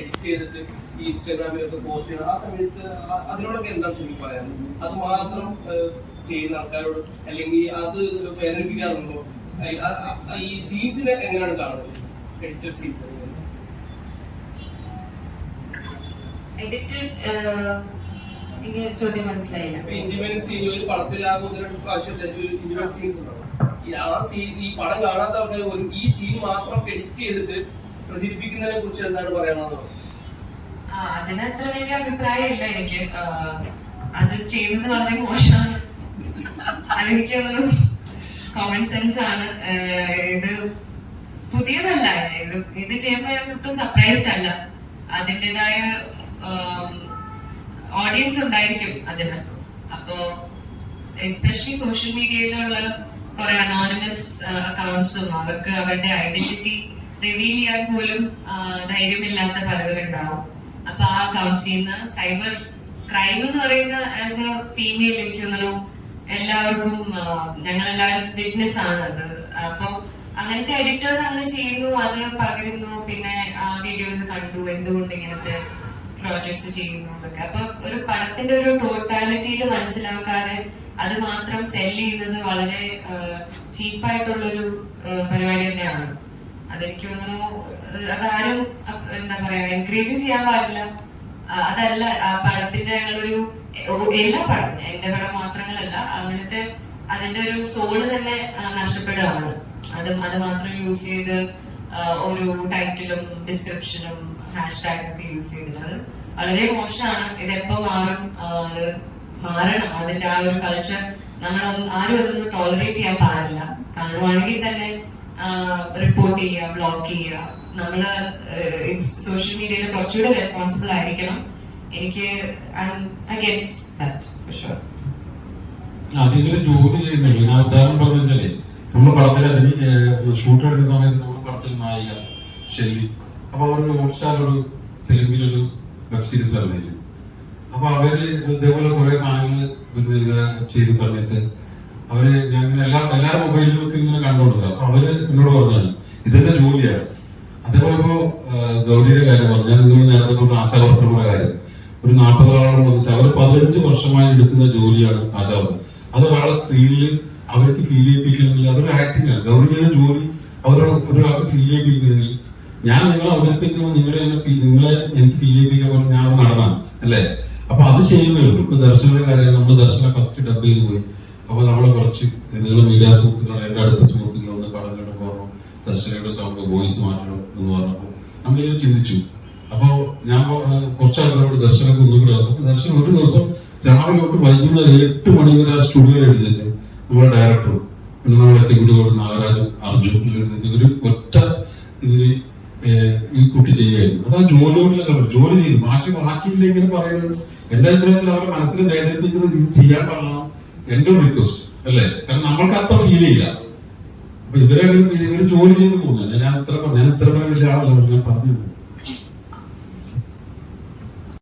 Edit ചെയ്തിട്ട് ഈ ഇൻസ്റ്റാഗ്രാമിലൊക്കെ post ചെയ്യണം ആ സമയത്ത് അതിനോടൊക്കെ എന്താണ് ശരിക്കും പറയാൻ? അത് മാത്രം ചെയ്യുന്ന ആൾക്കാരോട് അല്ലെങ്കിൽ അത് വേദനിപ്പിക്കാറുണ്ടോ ഈ സീൻസിനെ എങ്ങനെയാണ് കാണുന്നത്? എഡിറ്റഡ് സീൻസ് എഡിറ്റഡ് ചോദ്യം മനസ്സിലായില്ല. ഇന്റിമേറ്റ് സീൻ ഒരു പടത്തിലാകും പ്രാവശ്യം ഇന്റിമേറ്റ് സീൻസ് ഉണ്ടാവും. ആ സീൻ ഈ പടം കാണാത്ത ആൾക്കാർ ഈ സീൻ മാത്രം എഡിറ്റ് ചെയ്തിട്ട് പ്രചരിപ്പിക്കുന്നതിനെ കുറിച്ച് എന്താണ് പറയണമെന്ന് ആ അതിന് അത്ര വലിയ അഭിപ്രായമില്ല എനിക്ക്. അത് ചെയ്യുന്നത് വളരെ മോശമാണ്. എനിക്ക് ഒരു കോമൺ സെൻസ് ആണ്. ഇത് പുതിയതല്ല. ഇത് ചെയ്യുമ്പോൾ ഒട്ടും സർപ്രൈസ് അല്ല. അതിന്റെതായ ഓഡിയൻസ് ഉണ്ടായിരിക്കും അതിന്. അപ്പോ എസ്പെഷ്യലി സോഷ്യൽ മീഡിയയിലുള്ള കുറെ അനോണിമസ് അക്കൗണ്ട്സും അവർക്ക് അവരുടെ ഐഡന്റിറ്റി റിവീൽ ചെയ്യാൻ പോലും ധൈര്യമില്ലാത്ത പലവരുണ്ടാവും അപ്പൊ ആ കൗൺസിൽ നിന്ന് സൈബർ ക്രൈം എന്ന് പറയുന്ന ആസ് എ ഫീമെയിൽ എനിക്ക് തോന്നുന്നു എല്ലാവർക്കും ഞങ്ങൾ എല്ലാവരും വിറ്റ്നസ് ആണ് അത്. അപ്പൊ അങ്ങനത്തെ എഡിറ്റേഴ്സ് അങ്ങനെ ചെയ്യുന്നു അത് പകരുന്നു പിന്നെ ആ വീഡിയോസ് കണ്ടു എന്തുകൊണ്ട് ഇങ്ങനത്തെ പ്രോജക്ട്സ് ചെയ്യുന്നു എന്നൊക്കെ. അപ്പൊ ഒരു പടത്തിന്റെ ഒരു ടോട്ടാലിറ്റിയിൽ മനസ്സിലാക്കാതെ അത് മാത്രം സെൽ ചെയ്യുന്നത് വളരെ ചീപ്പായിട്ടുള്ളൊരു പരിപാടി തന്നെയാണ്. അതെനിക്ക് തോന്നുന്നു അതാരും എന്താ പറയാ എൻകറേജും ചെയ്യാൻ പാടില്ല. അതല്ല ആ പടത്തിന്റെ ഞങ്ങളൊരു എല്ലാ പടം എന്റെ പടം മാത്രങ്ങളല്ല അങ്ങനത്തെ അതിന്റെ ഒരു സോൾ തന്നെ നഷ്ടപ്പെടുകയാണ്. അത് അത് മാത്രം യൂസ് ചെയ്ത് ഒരു ടൈറ്റിലും ഡിസ്ക്രിപ്ഷനും ഹാഷ് ടാഗ്സ് ഒക്കെ യൂസ് ചെയ്തിട്ട് വളരെ മോശമാണ്. ഇതെപ്പോ മാറും? മാറണം. അതിന്റെ ആ ഒരു കൾച്ചർ നമ്മൾ ആരും അതൊന്നും ടോളറേറ്റ് ചെയ്യാൻ പാടില്ല. കാണുവാണെങ്കിൽ തന്നെ റിപ്പോർട്ട് ചെയ്യുക ബ്ലോക്ക് ചെയ്യുക നമ്മൾ സോഷ്യൽ മീഡിയയിൽ കുറച്ചുകൂടെ റെസ്പോൺസിബിൾ ആയിരിക്കണം. എനിക്ക് അഗേൻസ്റ്റ് ദാറ്റ് ഷുവർ അതിങ്ങനെ ജോലി ചെയ്യുന്നില്ല ഞാൻ ഉദാഹരണം വെച്ചാലേ പടത്തിൽ ഷൂട്ട് എടുക്കുന്ന സമയത്ത് നമ്മൾ പടത്തിൽ നായിക ഷെല്ലി. അപ്പൊ അവരൊരു ഹോട്ട്സ്റ്റാറിലൊരു തെലുങ്കിലൊരു വെബ് സീരീസ് അഭിനയിച്ചു അപ്പൊ അവർ ഇതേപോലെ കുറെ സാധനങ്ങൾ ചെയ്ത സമയത്ത് അവർ ഞാൻ ഇങ്ങനെ എല്ലാ മൊബൈലിലും ഒക്കെ ഇങ്ങനെ കണ്ടോണ്ടിരുന്നു അപ്പൊ അവർ എന്നോട് പറഞ്ഞാണ് ഇതെന്റെ ജോലിയാണ്? അതേപോലെ ഇപ്പോ ഗൗരിയുടെ കാര്യം പറഞ്ഞു. ഞാൻ നിങ്ങൾ നേരത്തെ പറഞ്ഞ ആശാവർക്കർമാരുടെ കാര്യം. ഒരു നാൽപ്പതോളം വന്നിട്ട് അവർ പതിനഞ്ച് വർഷമായി എടുക്കുന്ന ജോലിയാണ് ആശാവർക്കർ. അതൊരാളെ സ്ക്രീനിൽ അവർക്ക് ഫീൽ ചെയ്യിപ്പിക്കണമെങ്കിൽ അതൊരു ആക്ടിംഗ് ആണ്. ഗൗരി ചെയ്ത ജോലി അവർ ഒരാൾക്ക് ഫീൽ ചെയ്യിപ്പിക്കണമെങ്കിൽ ഞാൻ നിങ്ങളെ അവതരിപ്പിക്കുമ്പോൾ നിങ്ങളെ നിങ്ങളെ എനിക്ക് ഫീൽ ചെയ്യിപ്പിക്കാൻ പറഞ്ഞു ഞാൻ നടന്നാണ്. അല്ലേ? അപ്പൊ അത് ചെയ്യുന്നേ ഉള്ളൂ. ഇപ്പൊ ദർശനയുടെ കാര്യം നമ്മൾ ദർശന ഫസ്റ്റ് ഡബ് ചെയ്ത് പോയി. അപ്പൊ നമ്മളെ കുറച്ച് നിങ്ങളുടെ മീഡിയ സുഹൃത്തുക്കൾ എന്റെ അടുത്ത സുഹൃത്തുക്കൾ ഒന്ന് പടം കണ്ടപ്പോ പറഞ്ഞു സൗണ്ട് വോയിസ് മാറ്റണം എന്ന് പറഞ്ഞപ്പോൾ നമ്മൾ ഇത് ചിന്തിച്ചു. അപ്പോൾ ഞാൻ കുറച്ച് ആൾക്കാരോട് ദർശനം ഒന്നുകൂടി ദിവസം ദർശനം ഒരു ദിവസം രാവിലെ തൊട്ട് വൈകുന്നേരം എട്ട് മണി വരെ ആ സ്റ്റുഡിയോയിൽ എഴുതിട്ട് നമ്മുടെ ഡയറക്ടറും പിന്നെ നമ്മുടെ എക്സിക്യൂട്ടീവ് നാഗരാജും അർജുനും എഴുതിയിട്ട് ഒരു ഒറ്റ ഇതിൽ ഈ കുട്ടി ചെയ്യായിരുന്നു അത് ആ ജോലിയോടുള്ള കവർ ജോലി ചെയ്തു. മാഷി ബാക്കിയില്ല ഇങ്ങനെ പറയുന്നത്. എന്റെ അഭിപ്രായത്തിൽ അവരുടെ മനസ്സിൽ വേദനിപ്പിക്കുന്നത് ഇത് ചെയ്യാൻ പാടില്ല. എന്റെ ഒരു റിക്വസ്റ്റ് അല്ലേ? കാരണം നമ്മൾക്ക് അത്ര ഫീൽ ചെയ്യില്ല. അപ്പൊ ഇവരെ ഫീൽ ജോലി ചെയ്ത് പോകുന്നു ഞാൻ ഇത്ര ഞാൻ ഇത്ര വലിയ ആളല്ല ഞാൻ പറഞ്ഞു